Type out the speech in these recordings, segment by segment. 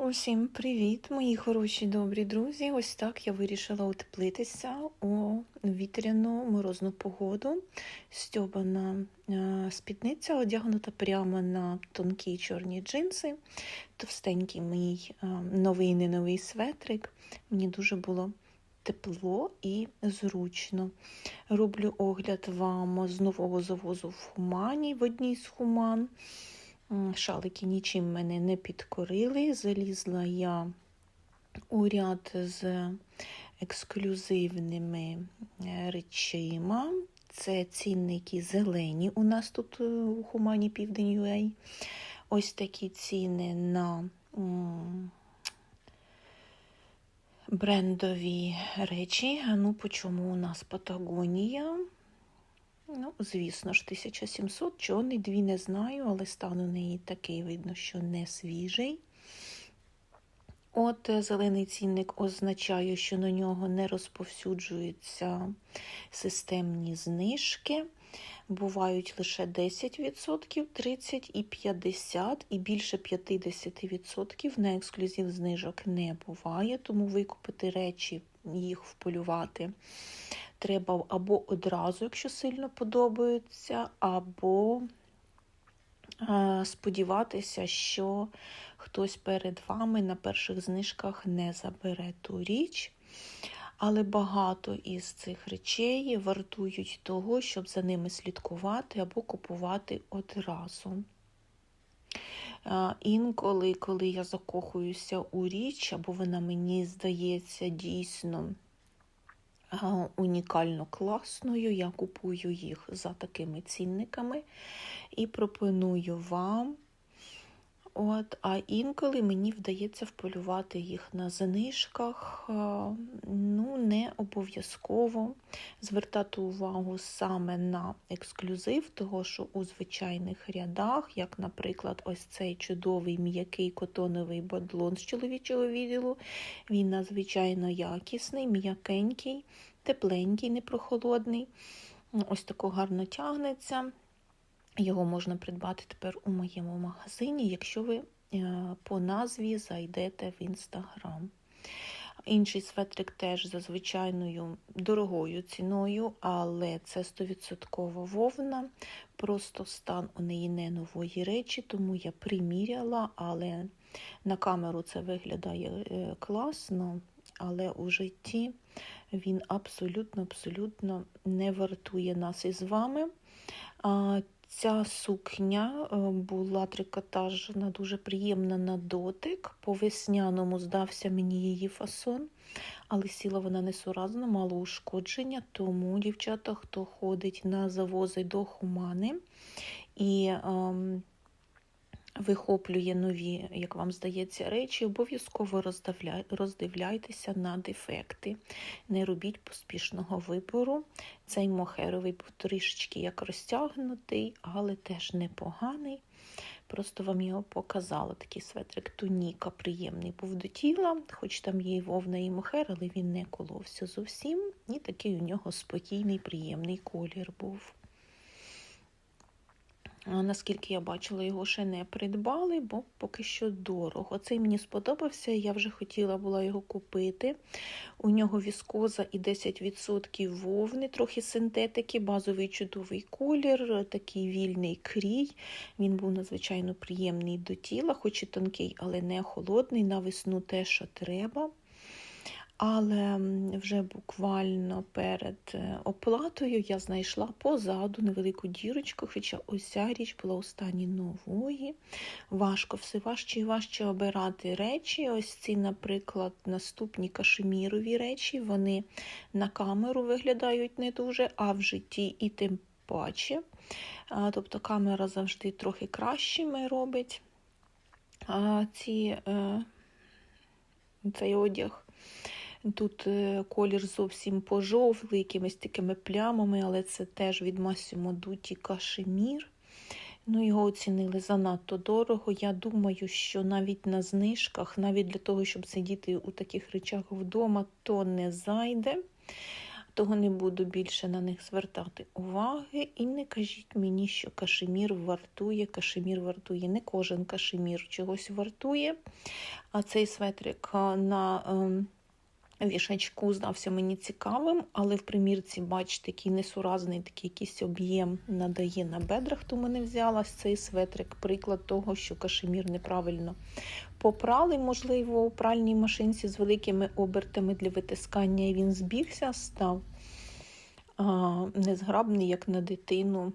Усім привіт, мої хороші добрі друзі. Ось так я вирішила утеплитися у вітряну морозну погоду. Стьобана е, спідниця одягнута прямо на тонкі чорні джинси, товстенький мій е, новий не новий светрик. Мені дуже було тепло і зручно. Роблю огляд вам з нового завозу в Хумані в одній з Хуман. Шалики нічим мене не підкорили. Залізла я у ряд з ексклюзивними е, речима. Це цінники зелені у нас тут е, у Хумані Південь UA. Ось такі ціни на брендові речі. Ну, по чому у нас Патагонія? Ну, звісно ж, 1700, чорний, дві не знаю, але стан у неї такий видно, що не свіжий. От е, зелений цінник означає, що на нього не розповсюджуються системні знижки. Бувають лише 10%, 30% і 50%, і більше 50% на ексклюзив знижок не буває, тому викупити речі, їх вполювати треба або одразу, якщо сильно подобаються, або е, сподіватися, що хтось перед вами на перших знижках не забере ту річ. Але багато із цих речей вартують того, щоб за ними слідкувати або купувати одразу. Е, Інколи, коли я закохуюся у річ, або вона мені здається дійсно унікально класною. Я купую їх за такими цінниками і пропоную вам. От, А інколи мені вдається вполювати їх на знижках, ну, не обов'язково звертати увагу саме на ексклюзив, того що у звичайних рядах, як, наприклад, ось цей чудовий м'який котоновий бадлон з чоловічого відділу, він надзвичайно якісний, м'якенький, тепленький, непрохолодний. Ось тако гарно тягнеться. Його можна придбати тепер у моєму магазині, якщо ви е, по назві зайдете в інстаграм. Інший светрик теж за звичайною дорогою ціною, але це 100% вовна. Просто стан у неї не нової речі, тому я приміряла, але на камеру це виглядає е, класно, але у житті він абсолютно-абсолютно не вартує нас із вами. Ця сукня е, була трикотажна, дуже приємна на дотик. По весняному здався мені її фасон, але сіла вона несуразно, мало ушкодження, тому, дівчата, хто ходить на завози до хумани і ем, вихоплює нові, як вам здається, речі, обов'язково роздивляйтеся на дефекти. Не робіть поспішного вибору. Цей мохеровий трішечки як розтягнутий, але теж непоганий. Просто вам його показала. Такий светрик туніка приємний був до тіла, хоч там є і вовна і мохер, але він не коловся зовсім. І такий у нього спокійний, приємний колір був. Наскільки я бачила, його ще не придбали, бо поки що дорого. Цей мені сподобався, я вже хотіла була його купити. У нього віскоза і 10% вовни, трохи синтетики, базовий чудовий колір, такий вільний крій. Він був надзвичайно приємний до тіла, хоч і тонкий, але не холодний. На весну те, що треба. Але вже буквально перед е, оплатою я знайшла позаду невелику дірочку, хоча ось ця річ була у стані нової. Важко все важче і важче обирати речі. Ось ці, наприклад, наступні кашемірові речі, вони на камеру виглядають не дуже, а в житті і тим паче. Тобто камера завжди трохи кращими робить ці, е, цей одяг. Тут е, колір зовсім пожовклий, якимись такими плямами, але це теж від Massimo Dutti кашемір. Ну, Його оцінили занадто дорого. Я думаю, що навіть на знижках, навіть для того, щоб сидіти у таких речах вдома, то не зайде. того не буду більше на них звертати уваги. І не кажіть мені, що кашемір вартує. Кашемір вартує. Не кожен кашемір чогось вартує. А цей светрик на ем, вішачку здався мені цікавим, але в примірці, бачите, такий несуразний, такий якийсь об'єм надає на бедрах, то мене взялась цей светрик. Приклад того, що кашемір неправильно попрали, можливо, у пральній машинці з великими обертами для витискання, і він збігся, став а, незграбний, як на дитину.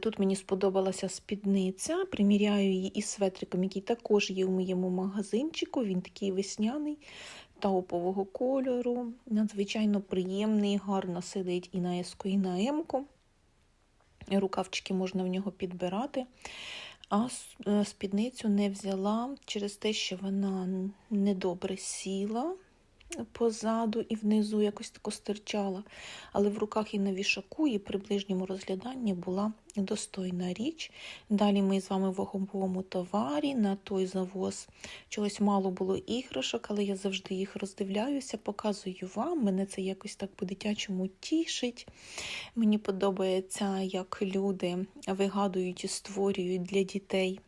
Тут мені сподобалася спідниця. Приміряю її із светриком, який також є у моєму магазинчику. Він такий весняний, таупового кольору. Надзвичайно приємний, гарно сидить і на еску, і на емку. Рукавчики можна в нього підбирати. А спідницю не взяла через те, що вона недобре сіла позаду і внизу якось тако стирчала, але в руках і на вішаку, і при ближньому розгляданні була достойна річ. Далі ми з вами в ваговому товарі на той завоз. Чогось мало було іграшок, але я завжди їх роздивляюся, показую вам. Мене це якось так по-дитячому тішить. Мені подобається, як люди вигадують і створюють для дітей.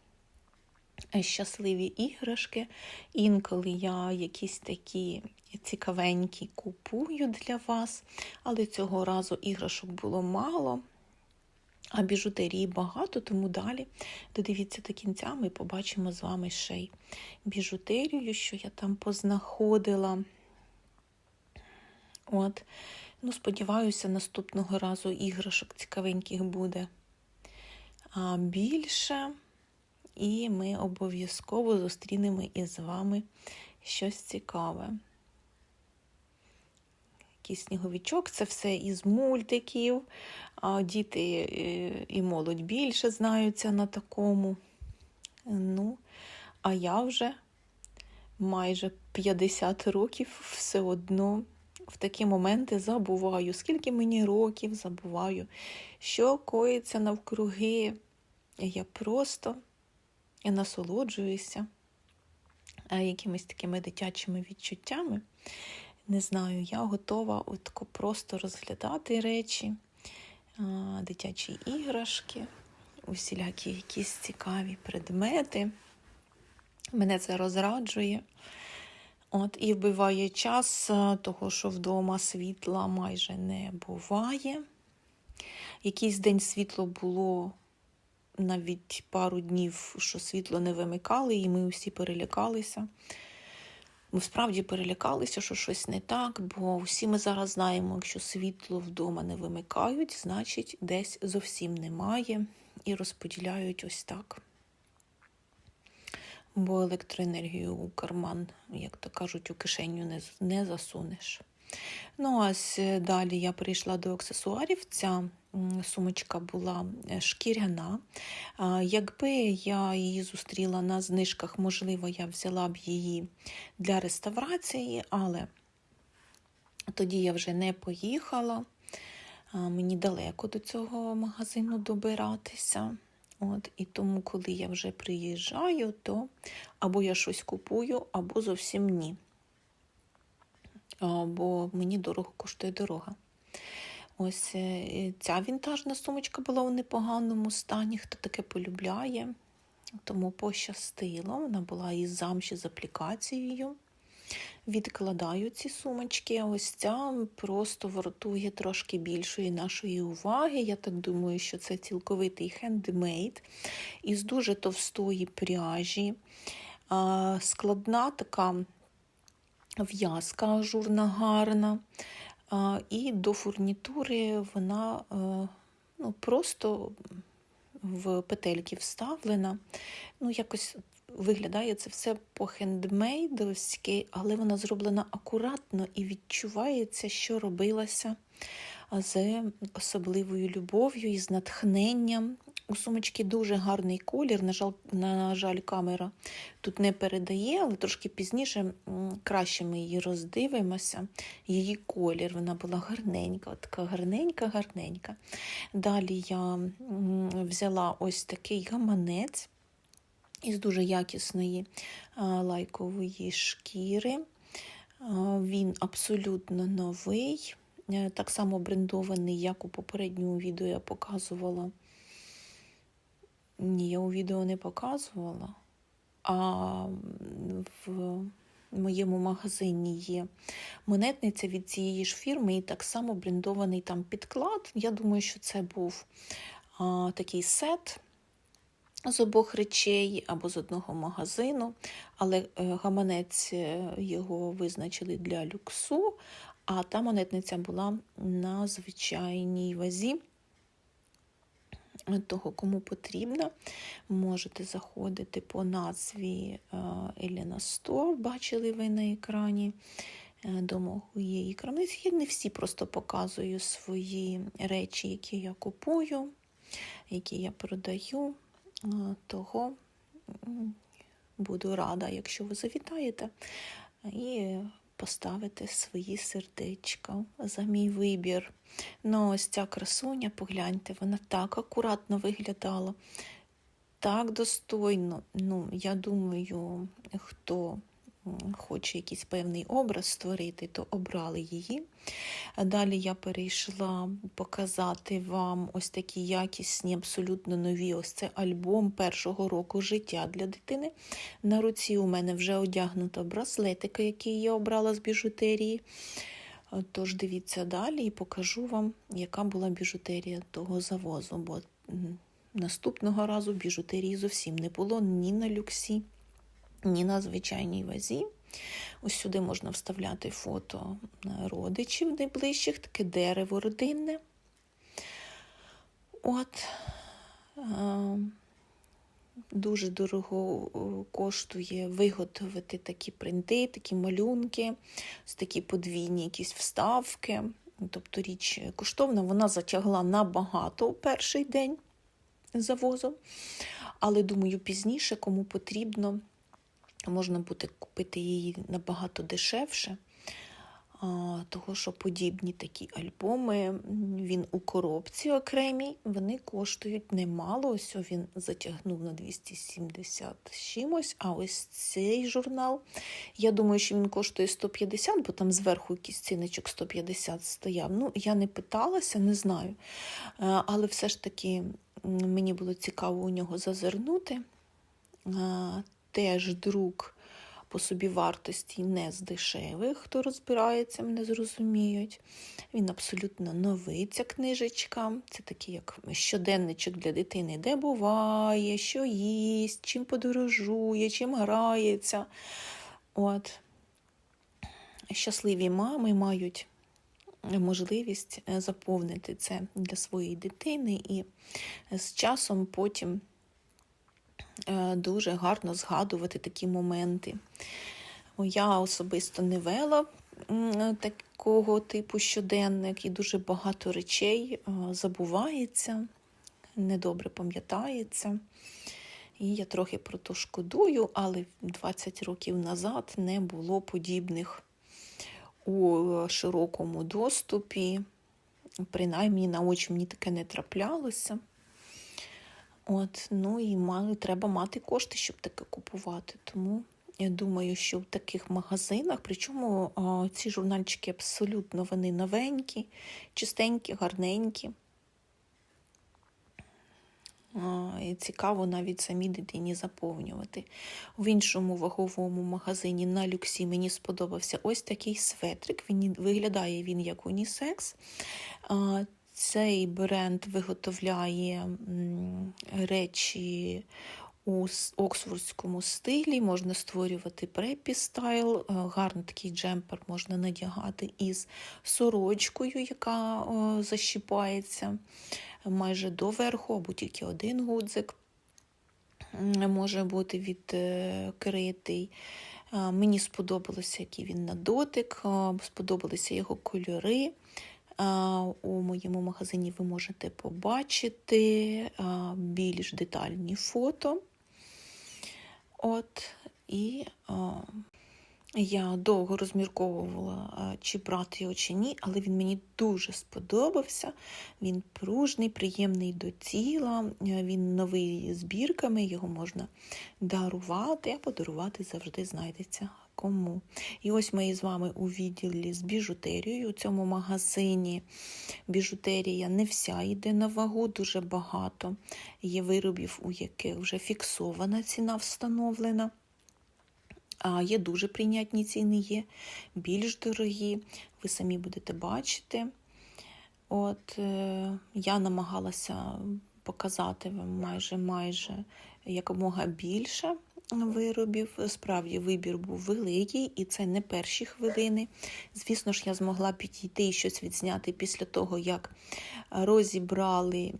Щасливі іграшки. Інколи я якісь такі цікавенькі купую для вас, але цього разу іграшок було мало, а біжутерії багато, тому далі додивіться до кінця, ми побачимо з вами ще й біжутерію, що я там познаходила. От, ну, сподіваюся, наступного разу іграшок цікавеньких буде більше. І ми обов'язково зустрінемо із вами щось цікаве. Якийсь сніговичок, це все із мультиків. А Діти і молодь більше знаються на такому. Ну, а я вже майже 50 років все одно в такі моменти забуваю, скільки мені років забуваю, що коїться навкруги. Я просто насолоджуюся якимись такими дитячими відчуттями. Не знаю, я готова отко просто розглядати речі, дитячі іграшки, усілякі якісь цікаві предмети. Мене це розраджує. От, І вбиває час, того, що вдома світла майже не буває. Якийсь день світло було навіть пару днів, що світло не вимикали, і ми всі перелякалися. Ми справді перелякалися, що щось не так, бо всі ми зараз знаємо, якщо світло вдома не вимикають, значить десь зовсім немає і розподіляють ось так. Бо електроенергію у карман, як то кажуть, у кишеню не, не засунеш. Ну, ось далі я прийшла до аксесуарів. Ця сумочка була е, шкіряна. Якби я її зустріла на знижках, можливо, я взяла б її для реставрації, але тоді я вже не поїхала. Мені далеко до цього магазину добиратися. От, І тому, коли я вже приїжджаю, то або я щось купую, або зовсім ні. Бо мені дорого коштує дорога. Ось е, ця вінтажна сумочка була у непоганому стані, хто таке полюбляє, тому пощастило. Вона була із замші з аплікацією. Відкладаю ці сумочки. Ось ця просто вартує трошки більшої нашої уваги. Я так думаю, що це цілковитий хендмейд із дуже товстої пряжі. Складна така в'язка ажурна гарна. І до фурнітури вона е, ну, просто в петельки вставлена. Ну, якось виглядає це все по-хендмейдовськи, але вона зроблена акуратно і відчувається, що робилася з особливою любов'ю і з натхненням. У сумочки дуже гарний колір. На жаль, на жаль, камера тут не передає, але трошки пізніше краще ми її роздивимося. Її колір, вона була гарненька, така гарненька-гарненька. Далі я взяла ось такий гаманець із дуже якісної лайкової шкіри. Він абсолютно новий. Е, так само брендований, як у попередньому відео я показувала. Ні, я у відео не показувала. А в моєму магазині є монетниця від цієї ж фірми, і так само брендований там підклад. Я думаю, що це був а, такий сет з обох речей або з одного магазину, але е, гаманець е, його визначили для люксу, а та монетниця була на звичайній вазі. Того, кому потрібно, можете заходити по назві е, Елена Стор, бачили ви на екрані е, до моєї крамниці. Я не всі просто показую свої речі, які я купую, які я продаю. Е, Того буду рада, якщо ви завітаєте і поставите свої сердечка за мій вибір. Ну, ось ця красуня, погляньте, вона так акуратно виглядала, так достойно. Ну, я думаю, хто хоче якийсь певний образ створити, то обрали її. Далі я перейшла показати вам ось такі якісні, абсолютно нові. Ось це альбом першого року життя для дитини. На руці у мене вже одягнута браслетика, який я обрала з біжутерії. Тож дивіться далі і покажу вам, яка була біжутерія того завозу, бо наступного разу біжутерії зовсім не було ні на люксі, ні на звичайній вазі. Ось сюди можна вставляти фото е, родичів найближчих, таке дерево родинне. От. е, Дуже дорого е, коштує виготовити такі принти, такі малюнки, такі подвійні якісь вставки. Тобто річ коштовна, вона затягла набагато перший день завозу. Але думаю, пізніше, кому потрібно, можна буде купити її набагато дешевше. Того, що подібні такі альбоми, він у коробці окремій, вони коштують немало. Ось він затягнув на 270 чимось. А ось цей журнал, я думаю, що він коштує 150, бо там зверху якийсь ціночок 150 стояв. Ну, я не питалася, не знаю. Але все ж таки мені було цікаво у нього зазирнути. Теж друк по собі вартості не з дешевих, хто розбирається, мене зрозуміють. Він абсолютно новий, ця книжечка. Це такий як щоденничок для дитини, де буває, що їсть, чим подорожує, чим грається. От. Щасливі мами мають можливість е, заповнити це для своєї дитини, і з часом потім дуже гарно згадувати такі моменти. Я особисто не вела такого типу щоденник, і дуже багато речей е, забувається, недобре пам'ятається. І я трохи про то шкодую, але 20 років назад не було подібних у широкому доступі. Принаймні на очі мені таке не траплялося. От, ну і мали, треба мати кошти, щоб таке купувати. Тому я думаю, що в таких магазинах, причому а, ці журнальчики абсолютно вони новенькі, чистенькі, гарненькі. І цікаво навіть самій дитині заповнювати. В іншому ваговому магазині на люксі мені сподобався ось такий светрик. Він виглядає він як унісекс. Цей бренд виготовляє речі у оксфордському стилі, можна створювати препі стайл, е, гарний такий джемпер можна надягати із сорочкою, яка е, защіпається майже до верху, або тільки один гудзик може бути відкритий. Е, Мені сподобалося, який він на дотик, е, сподобалися його кольори. У моєму магазині ви можете побачити більш детальні фото. От, і я довго розмірковувала, чи брати його чи ні, але він мені дуже сподобався. Він пружний, приємний до тіла, він новий з бірками, його можна дарувати, а подарувати завжди знайдеться кому. І ось ми з вами у відділі з біжутерією. У цьому магазині біжутерія не вся йде на вагу, дуже багато. Є виробів, у яких вже фіксована ціна встановлена. А є дуже прийнятні ціни, є більш дорогі. Ви самі будете бачити. От е, я намагалася показати вам майже майже якомога більше виробів. Справді вибір був великий, і це не перші хвилини. Звісно ж, я змогла підійти і щось відзняти після того, як розібрали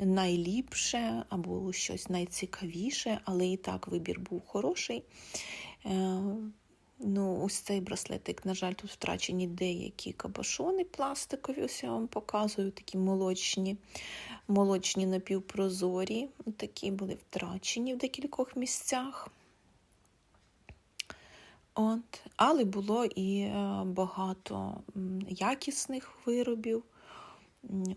найліпше або щось найцікавіше, але і так вибір був хороший. Е, Ну, ось цей браслетик, на жаль, тут втрачені деякі кабашони пластикові, ось я вам показую, такі молочні, молочні напівпрозорі. Такі були втрачені в декількох місцях. От. Але було і е, багато якісних виробів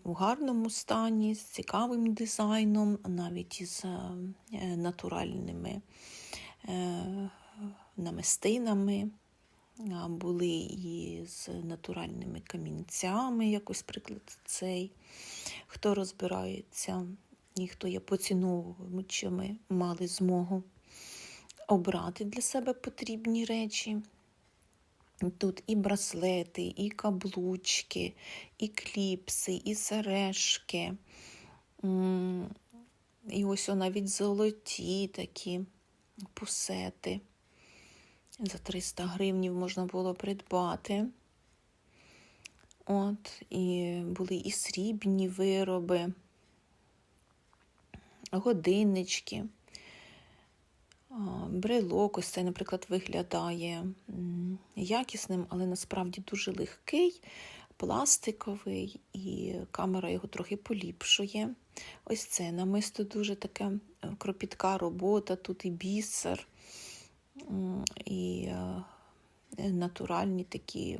у гарному стані, з цікавим дизайном, навіть із е, натуральними. е, намистинами, а, були і з натуральними камінцями, якось приклад цей. Хто розбирається і хто є поціновувачами, мали змогу обрати для себе потрібні речі. Тут і браслети, і каблучки, і кліпси, і сережки. І ось навіть золоті такі пусети. За 300 гривнів можна було придбати. От, і були і срібні вироби, годиннички, брелок, ось цей, наприклад, виглядає якісним, але насправді дуже легкий, пластиковий, і камера його трохи поліпшує. Ось це намисто дуже таке е, кропітка робота, тут і бісер, і е, натуральні такі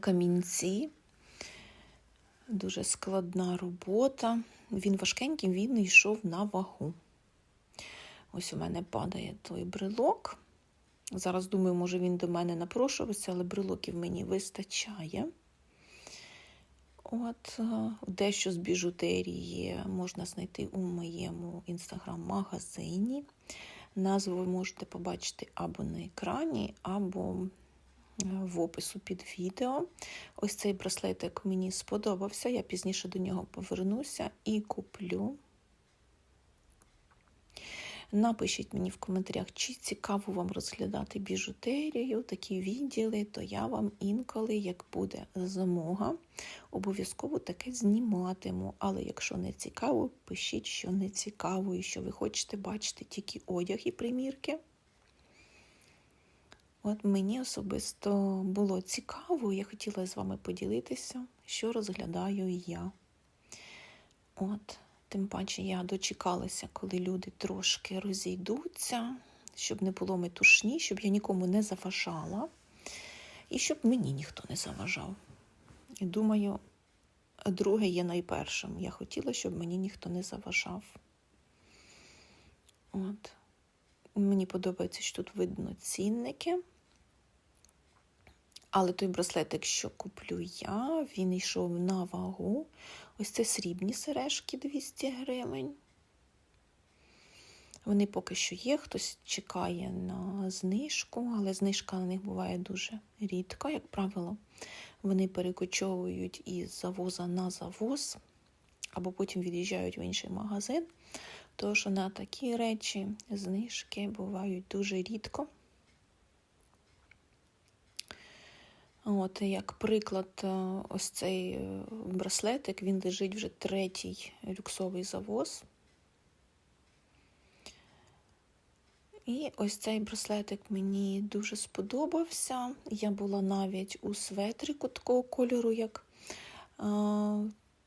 камінці. Дуже складна робота. Він важкенький, він йшов на вагу. Ось у мене падає той брелок. Зараз думаю, може він до мене напрошувався, але брелоків мені вистачає. От, е, дещо з біжутерії можна знайти у моєму інстаграм-магазині. Назву ви можете побачити або на екрані, або е, в опису під відео. Ось цей браслетик мені сподобався. Я пізніше до нього повернуся і куплю. Напишіть мені в коментарях, чи цікаво вам розглядати біжутерію, такі відділи, то я вам інколи, як буде змога, обов'язково таке зніматиму. Але якщо не цікаво, пишіть, що не цікаво, і що ви хочете бачити тільки одяг і примірки. От мені особисто було цікаво, я хотіла з вами поділитися, що розглядаю я. От. Тим паче я дочекалася, коли люди трошки розійдуться, щоб не було метушні, щоб я нікому не заважала, і щоб мені ніхто не заважав. І думаю, друге є найпершим. Я хотіла, щоб мені ніхто не заважав. От. Мені подобається, що тут видно цінники. Але той браслетик, що куплю я, він йшов на вагу. Ось це срібні сережки 200 гривень. Вони поки що є, хтось чекає на знижку, але знижка на них буває дуже рідко, як правило. Вони перекочовують із завоза на завоз, або потім від'їжджають в інший магазин. Тож на такі речі знижки бувають дуже рідко. От, Як приклад, е, ось цей е, браслетик, він лежить вже третій люксовий завоз. І ось цей браслетик мені дуже сподобався. Я була навіть у светрику такого кольору, як е,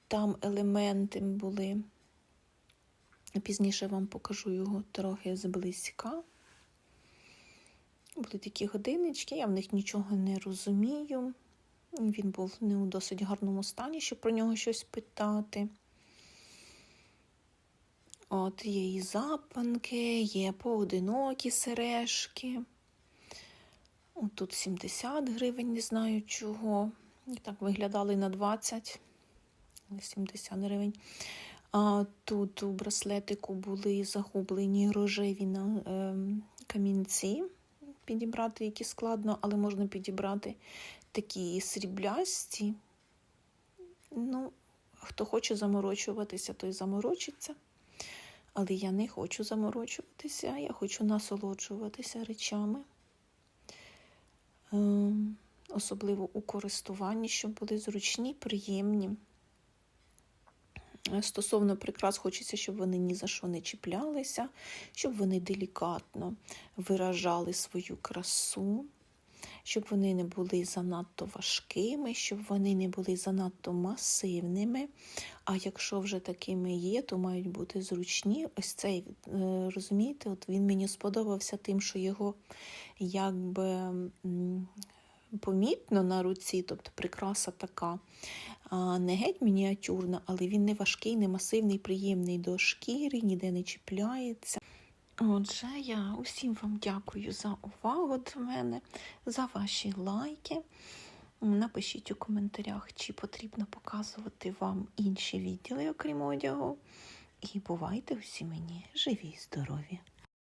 там елементи були. Пізніше вам покажу його трохи зблизька. Були такі годиннички, я в них нічого не розумію. Він був не у досить гарному стані, щоб про нього щось питати. От Є і запанки, є поодинокі сережки. От Тут 70 гривень, не знаю чого. І так виглядали на 20, 70 гривень. А тут у браслетику були загублені рожеві на, ем, камінці. Підібрати, які складно, але можна підібрати такі сріблясті. Ну, хто хоче заморочуватися, той заморочиться. Але я не хочу заморочуватися, я хочу насолоджуватися речами. Ем, особливо у користуванні, щоб були зручні, приємні. Стосовно прикрас, хочеться, щоб вони ні за що не чіплялися, щоб вони делікатно виражали свою красу, щоб вони не були занадто важкими, щоб вони не були занадто масивними. А якщо вже такими є, то мають бути зручні. Ось цей, е, розумієте, от він мені сподобався тим, що його якби помітно на руці, тобто прикраса така не геть мініатюрна, але він не важкий, не масивний, приємний до шкіри, ніде не чіпляється. Отже, я усім вам дякую за увагу до мене, за ваші лайки. Напишіть у коментарях, чи потрібно показувати вам інші відділи, окрім одягу. І бувайте усі мені живі здорові!